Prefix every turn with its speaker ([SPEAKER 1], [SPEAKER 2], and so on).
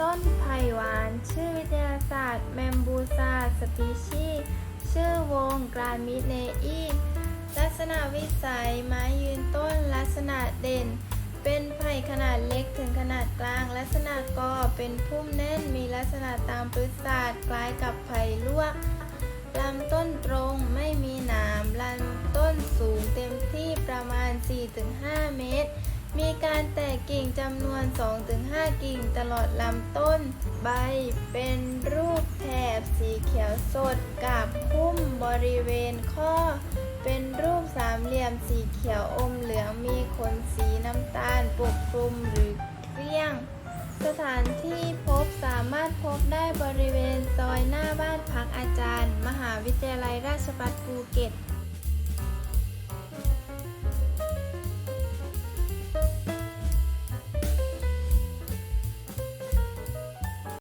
[SPEAKER 1] ต้นไผ่หวาน ชื่อวิทยาศาสตร์ แมมบูซาสปีชี ชื่อวงกรามิเนอีลักษณะวิสัย ไม้ยืนต้น ลักษณะเด่น เป็นไผ่ขนาดเล็กถึงขนาดกลาง ลักษณะกอเป็นพุ่มแน่น มีลักษณะตามพฤกษศาสตร์คล้ายกับไผ่ลวกลำต้นตรงไม่มีหนามลำต้นสูงเต็มที่ประมาณ 4-5 เมตร มีการแตก กิ่งจำนวน 2-5 กิ่งตลอดลำต้น ใบเป็นรูปแถบสีเขียวสดกับพุ่มบริเวณข้อ เป็นรูปสามเหลี่ยมสีเขียวอมเหลืองมีขนสีน้ำตาลปกคลุมหรือเกลี้ยง สถานที่พบสามารถพบได้บริเวณซอยหน้าบ้านพักอาจารย์ มหาวิทยาลัยราชภัฏภูเก็ต